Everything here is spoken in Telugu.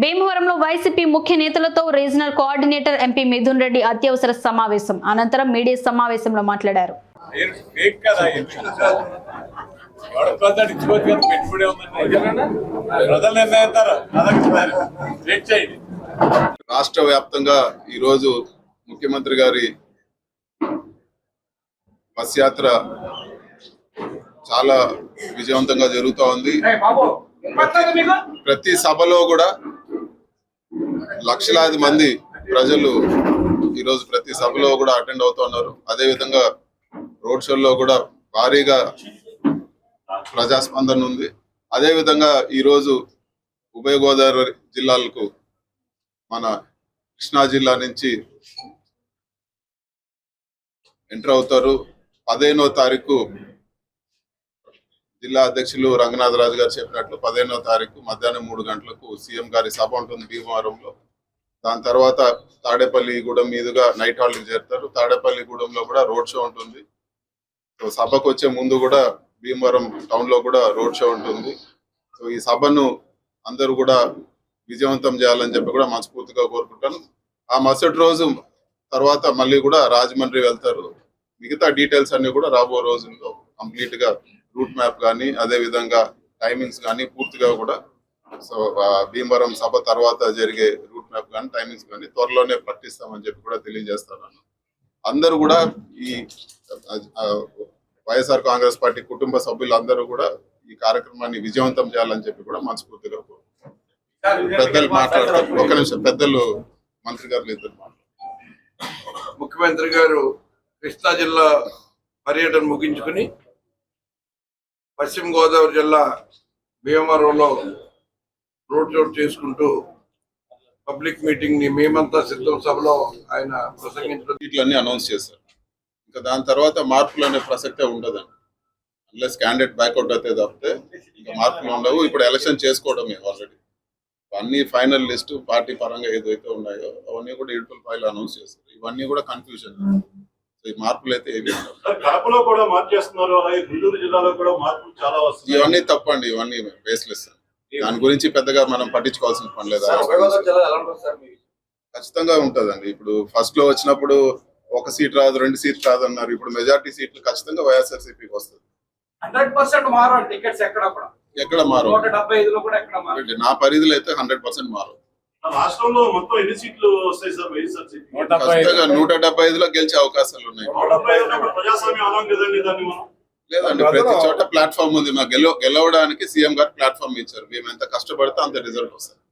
భీమవరంలో వైసీపీ ముఖ్య నేతలతో regional coordinator MP Mithun Reddy అత్యవసర సమావేశం. అనంతరం మీడియా సమావేశంలో మాట్లాడారు. రాష్ట్ర వ్యాప్తంగా ఈరోజు ముఖ్యమంత్రి గారి బస్ యాత్ర చాలా విజయవంతంగా జరుగుతూ ఉంది. ప్రతి సభలో కూడా లక్షలాది మంది ప్రజలు ఈరోజు ప్రతి సభలో కూడా అటెండ్ అవుతున్నారు అదేవిధంగా రోడ్ షోల్లో కూడా భారీగా ప్రజాస్పందన ఉంది. అదేవిధంగా ఈరోజు ఉభయ గోదావరి జిల్లాలకు మన కృష్ణా జిల్లా నుంచి ఎంటర్ అవుతారు. పదిహేనో తారీఖు జిల్లా అధ్యక్షులు రంగనాథరాజు గారు చెప్పినట్లు పదిహేనో తారీఖు మధ్యాహ్నం మూడు గంటలకు సీఎం గారి సభ ఉంటుంది భీమవరంలో. దాని తర్వాత తాడేపల్లిగూడెం మీదుగా నైట్ హాల్కి చేరుతారు. తాడేపల్లిగూడెంలో కూడా రోడ్ షో ఉంటుంది. సో సభకు వచ్చే ముందు కూడా భీమవరం టౌన్లో కూడా రోడ్ షో ఉంటుంది. సో ఈ సభను అందరూ కూడా విజయవంతం చేయాలని చెప్పి కూడా మనస్ఫూర్తిగా కోరుకుంటాను. ఆ మరుసటి రోజు తర్వాత మళ్ళీ కూడా రాజమండ్రి వెళ్తారు. మిగతా డీటెయిల్స్ అన్ని కూడా రాబో రోజుల్లో కంప్లీట్గా రూట్ మ్యాప్ కానీ అదే విధంగా టైమింగ్స్ కానీ పూర్తిగా కూడా సో భీమవరం సభ తర్వాత జరిగే మ్యాప్ కానీ టైమింగ్స్ కానీ త్వరలోనే ప్రకటిస్తామని చెప్పి కూడా తెలియజేస్తున్నాను. అందరూ కూడా ఈ వైఎస్ఆర్ కాంగ్రెస్ పార్టీ కుటుంబ సభ్యులందరూ కూడా ఈ కార్యక్రమాన్ని విజయవంతం చేయాలని చెప్పి కూడా మనస్ఫూర్తిగా పెద్దలు మాట్లాడతారు. ఒక నిమిషం పెద్దలు మంత్రి గారు ఇద్దరు ముఖ్యమంత్రి గారు కృష్ణా జిల్లా పర్యటన ముగించుకుని పశ్చిమ గోదావరి జిల్లా భీమవరంలో రోడ్ షో చేసుకుంటూ పబ్లిక్ మీటింగ్ని మేమంతా సిద్ధం సభలో ఆయన ప్రసంగించడం అనౌన్స్ చేశారు. ఇంకా దాని తర్వాత మార్పులు అనే ప్రసక్తే ఉండదండి. అన్లెస్ క్యాండిడేట్ బ్యాక్అవుట్ అయితే తప్పితే ఇంకా మార్పులు ఉండవు. ఇప్పుడు ఎలక్షన్ చేసుకోవడమే ఆల్రెడీ అన్ని ఫైనల్ లిస్ట్ పార్టీ పరంగా ఏదైతే ఉన్నాయో అవన్నీ కూడా ఇడుపుల ఫైల్ అనౌన్స్ చేస్తారు ఇవన్నీ కూడా కన్ఫ్యూజన్ ఈ మార్పులు అయితే ఏమి కడపలో కూడా మార్చేస్తున్నారు. అలాగే గుంటూరు జిల్లాలో కూడా మార్పులు చాలా వస్తున్నాయి. ఇవన్నీ తప్పండి. ఇవన్నీ బేస్లెస్ దాని గురించి పెద్దగా మనం పట్టించుకోవాల్సిన పని లేదు. ఖచ్చితంగా ఉంటదండి. ఇప్పుడు ఫస్ట్లో వచ్చినప్పుడు ఒక సీట్ రాదు రెండు సీట్ రాదు అన్నారు. ఇప్పుడు మెజార్టీ సీట్లు ఖచ్చితంగా వైఎస్ఆర్సీపీకి వస్తుంది. హండ్రెడ్ పర్సెంట్ మారు టికెట్స్ ఎక్కడ కూడా. ఎక్కడ మారు నూట డెబ్బై ఐదులో కూడా ఎక్కడ మారు నా పరిధిలో అయితే హండ్రెడ్ పర్సెంట్ మారు రాష్ట్రంలో మొత్తం ఎన్ని సీట్లు వస్తాయి సార్ వైఎస్ఆర్సీపీ నూట డెబ్బై ఐదులో గెలిచే అవకాశాలు ఉన్నాయి. ప్రజాస్వామ్యం కదండి దాన్ని మనం. లేదండి ప్రతి చోట ప్లాట్ఫామ్ ఉంది. మా గెలవ గెలవడానికి సీఎం గారు ప్లాట్ఫామ్ ఇచ్చారు. మేము ఎంత కష్టపడితే అంత రిజల్ట్ వస్తుంది.